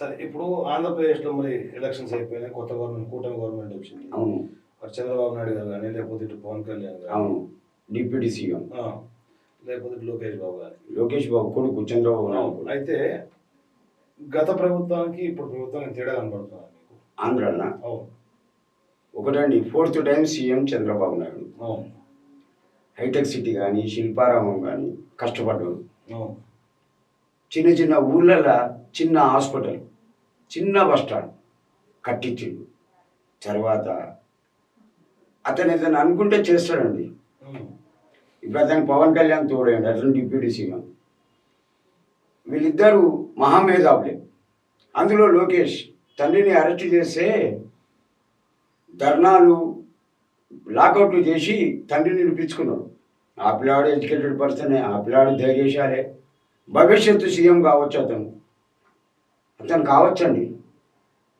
సరే ఇప్పుడు ఆంధ్రప్రదేశ్లో మరి ఎలక్షన్స్ అయిపోయినాయి కొత్త గవర్నమెంట్ కూటమి గవర్నమెంట్ వచ్చింది. అవును. మరి చంద్రబాబు నాయుడు గారు కానీ లేకపోతే ఇటు పవన్ కళ్యాణ్ గారు అవును. Deputy CM. లేకపోతే లోకేష్ బాబు గారు. లోకేష్ బాబు కొడుకు చంద్రబాబు నాయుడు. అయితే గత ప్రభుత్వానికి ఇప్పుడు ప్రభుత్వానికి తేడా కనబడుతున్నా మీకు? ఆంధ్రన్న అవును. ఒకటండి fourth time CM Chandrababu Naidu. అవును. హైటెక్ సిటీ కానీ శిల్పారామం కానీ కష్టపడ్డాడు. చిన్న చిన్న ఊళ్ళల్లో చిన్న హాస్పిటల్. చిన్న బస్ స్టాండ్ కట్టించిండు. తర్వాత అతను ఏదైనా అనుకుంటే చేస్తాడండి. ఇప్పుడు అతను పవన్ కళ్యాణ్ తోడండి అతను డిప్యూటీ సీఎం. వీళ్ళిద్దరూ మహామేధావులే. అందులో లోకేష్ తండ్రిని అరెస్ట్ చేస్తే ధర్నాలు లాకౌట్లు చేసి తండ్రిని నిలిపించుకున్నాడు ఆ పిల్లాడు ఎడ్యుకేటెడ్ పర్సనే ఆ పిల్లాడు ధైర్యశాలే. భవిష్యత్తు సీఎం కావచ్చు అతను. అతను కావచ్చండి.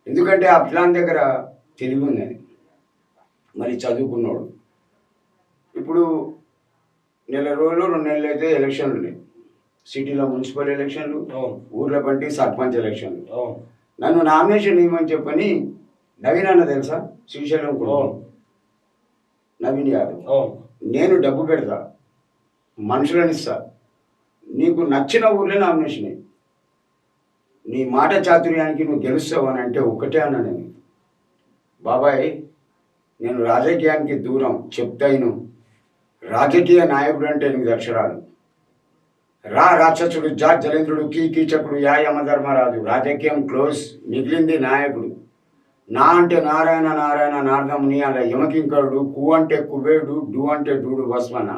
ఎందుకంటే ఆ పిల్లాన్ దగ్గర తెలివి ఉన్నది మరి చదువుకున్నాడు. ఇప్పుడు నెల రోజులు రెండు నెలలు అయితే ఎలక్షన్లు ఉన్నాయి. సిటీలో మున్సిపల్ ఎలక్షన్లు ఊర్ల బట్టి సర్పంచ్ ఎలక్షన్లు. నన్ను నామినేషన్ ఇవ్వమని చెప్పని నవీన్ అన్న తెలుసా? శ్రీశైలం కూడా నవీన్ యాదవ్. నేను డబ్బు పెడతా. మనుషులను ఇస్తా. నీకు నచ్చిన ఊర్లే నామినేషన్. నీ మాట చాతుర్యానికి నువ్వు గెలుస్తావు అని అంటే ఒకటే అన్నా నేను. బాబాయ్ నేను రాజకీయానికి దూరం చెప్తాను రాజకీయ నాయకుడు అంటే ఎనిమిది అక్షరాలు. రా రాక్షసుడు జా జలేంద్రుడు కీ కీచకుడు యా యమధర్మరాజు. రాజకీయం క్లోజ్ మిగిలింది నాయకుడు. నా అంటే నారాయణ నారాయణ నారదముని అలా యమకింకరుడు కు అంటే కుబేడు డు అంటే డూడు భస్మన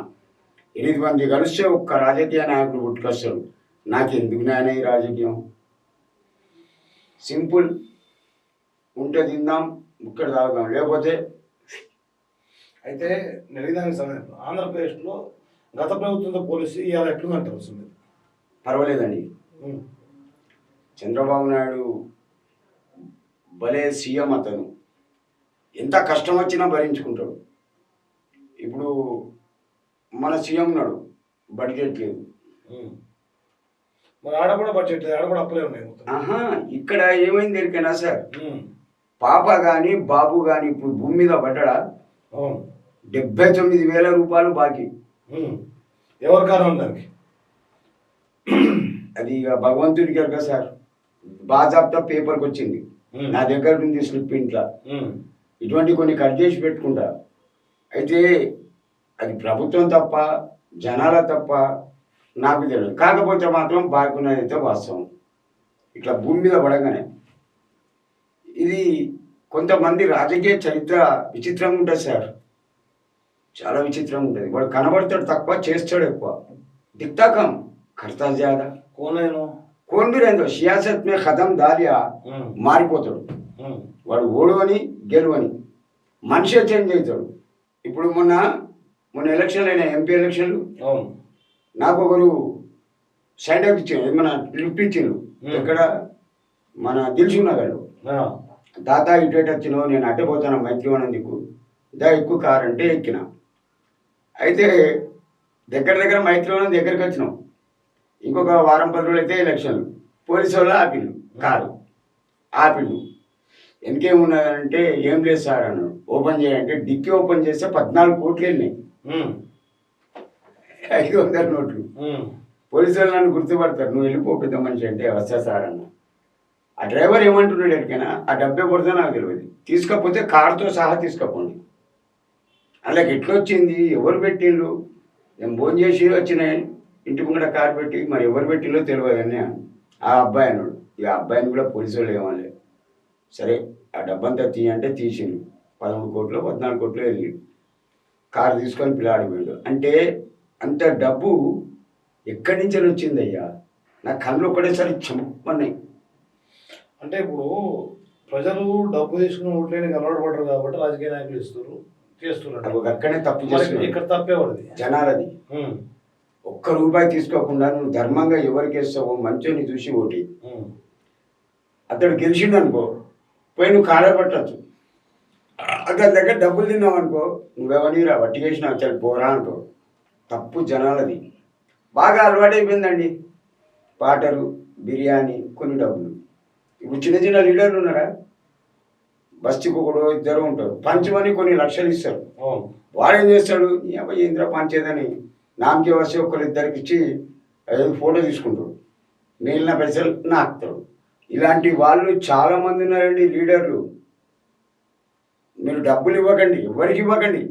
ఎనిమిది మంది కలిస్తే ఒక్క రాజకీయ నాయకుడు పుట్టుకొస్తాడు. నాకు ఎందుకు నాయన ఈ రాజకీయం? సింపుల్. ఉంటే తిందాం ఇక్కడ తాగుదాం. లేకపోతే అయితే నెలదానికి సమయం. ఆంధ్రప్రదేశ్లో గత ప్రభుత్వంతో పోలిసి ఇవాళ ఎట్లుందంటారు అసలు? మీరు? పర్వాలేదండి చంద్రబాబు నాయుడు భలే సీఎం అతను. ఎంత కష్టం వచ్చినా భరించుకుంటాడు. ఇప్పుడు మన సీఎం ఉన్నాడు బడ్జెట్ లేదు. మరి ఆడ కూడా బడ్జెట్ ఆడ కూడా అప్పులే ఉన్నాయి మొత్తం. ఆహా ఇక్కడ ఏమైంది ఎరికైనా సార్? పాప కానీ బాబు కానీ ఇప్పుడు భూమి మీద పడ్డా డెబ్బై తొమ్మిది వేల రూపాయలు బాకీ. ఎవరి కారణం దానికి? అది ఇక భగవంతుడికి ఎరక సార్. బాజాబ్తా పేపర్కి వచ్చింది. నా దగ్గర ఉంది స్లిప్ ఇంట్లో. ఇటువంటి కొన్ని కట్ చేసి పెట్టుకుంటా. అయితే అది ప్రభుత్వం తప్ప జనాల తప్ప నాకు తెలియదు. కాకపోతే మాత్రం బాగున్నదైతే వాస్తవం. ఇట్లా భూమి మీద పడగానే. ఇది కొంతమంది రాజకీయ చరిత్ర విచిత్రంగా ఉంటుంది సార్. చాలా విచిత్రంగా ఉంటుంది. వాడు కనబడతాడు తక్కువ చేస్తాడు ఎక్కువ. దిక్తాకం. కర్తా జాద. కోనేను కోన్ బిరేందో సియాసత్ మే ఖతం దాలియా. మారిపోతాడు. వాడు ఓడవని గెలువని. మనిషే చేంజ్ అవుతాడు ఇప్పుడు మొన్న మొన్న ఎలక్షన్లు అయినా ఎంపీ ఎలక్షన్లు. నాకు ఒకరు సైడ్ అవుట్ ఇచ్చారు మన లిఫ్ట్ ఇచ్చారు. ఎక్కడ మన దిల్సు నగర్లో ఆ, తాత ఇటు ఇటు వచ్చినావు నేను అడ్డే పోతాను మైత్రివనం దిక్కు దా ఎక్కువ కారు అంటే ఎక్కిన. అయితే దగ్గర దగ్గర మైత్రివనం దగ్గరికి వచ్చినాం. ఇంకొక వారం పది రోజులు అయితే ఎలక్షన్లు పోలీసు వాళ్ళు ఆపిల్లు కారు. ఆపిల్లు వెనకేమున్నదంటే ఏం లేదు సార్ అన్నాడు. ఓపెన్ చేయాలంటే డిక్కీ ఓపెన్ చేస్తే పద్నాలుగు కోట్లు వెళ్ళినాయి. ఐదు వందల నోట్లు. పోలీసు వాళ్ళు నన్ను గుర్తుపడతారు. నువ్వు వెళ్ళిపో పెద్ద మనిషి అంటే వస్తా సార్ అన్న ఆ డ్రైవర్ ఏమంటున్నాడు ఎక్కడికైనా ఆ డబ్బే కొడితే నాకు తెలియదు. తీసుకపోతే కార్తో సహా తీసుకపోండి. అలాగే ఎట్లొచ్చింది ఎవరు పెట్టిండ్రు నేను ఫోన్ చేసి వచ్చిన ఇంటి ముంగట కారు పెట్టి మరి ఎవరు పెట్టిందో తెలియదని ఆ అబ్బాయి అన్నాడు. ఆ అబ్బాయిని కూడా పోలీసు వాళ్ళు ఏమనలే. సరే ఆ డబ్బంతా తీ అంటే తీసిండు. పదమూడు కోట్లు పద్నాలుగు కోట్లు వెళ్ళి కారు తీసుకొని పిల్లాడు పోయాడు అంటే అంత డబ్బు ఎక్కడి నుంచి వచ్చింది అయ్యా నా కళ్ళు ఒకటేసారి చెమ్మన్నాయి అంటే ఇప్పుడు ప్రజలు డబ్బు తీసుకుని ఓట్లేని అలవాటు పడరు కాబట్టి రాజకీయ నాయకులు ఇస్తారు చేస్తున్నారు. అక్కడనే తప్పు మరి చేస్తున్నాడు ఇక్కడ తప్పే పడది. జనాలది. ఒక్క రూపాయి తీసుకోకుండా నువ్వు ధర్మంగా ఎవరికి వేస్తావో మంచోని చూసి ఓటి. అతడు గెలిచిండు అనుకో పోయి నువ్వు కాలర్ పట్టచ్చు. అతని దగ్గర డబ్బులు తిన్నావు అనుకో నువ్వెవని రా వట్టి చేసినావు చల్ పోరా అనుకో. తప్పు జనాలది. బాగా అలవాటైపోయిందండి. పాటలు బిర్యానీ కొన్ని డబ్బులు. ఇప్పుడు చిన్న చిన్న లీడర్లు ఉన్నారా? బస్తీకి ఒకడు ఇద్దరు ఉంటారు. పంచమని కొన్ని లక్షలు ఇస్తారు. వాడేం చేస్తాడు? ఈ అబ్బాయి ఇంద్ర పంచేదని నామకే వచ్చి ఒకరు ఇద్దరికి ఇచ్చి ఫోటో తీసుకుంటాడు. మిగిలిన పైసలు నాకుతాడు. ఇలాంటి వాళ్ళు చాలా మంది ఉన్నారండి లీడర్లు. మీరు డబ్బులు ఇవ్వకండి ఎవరికి ఇవ్వకండి?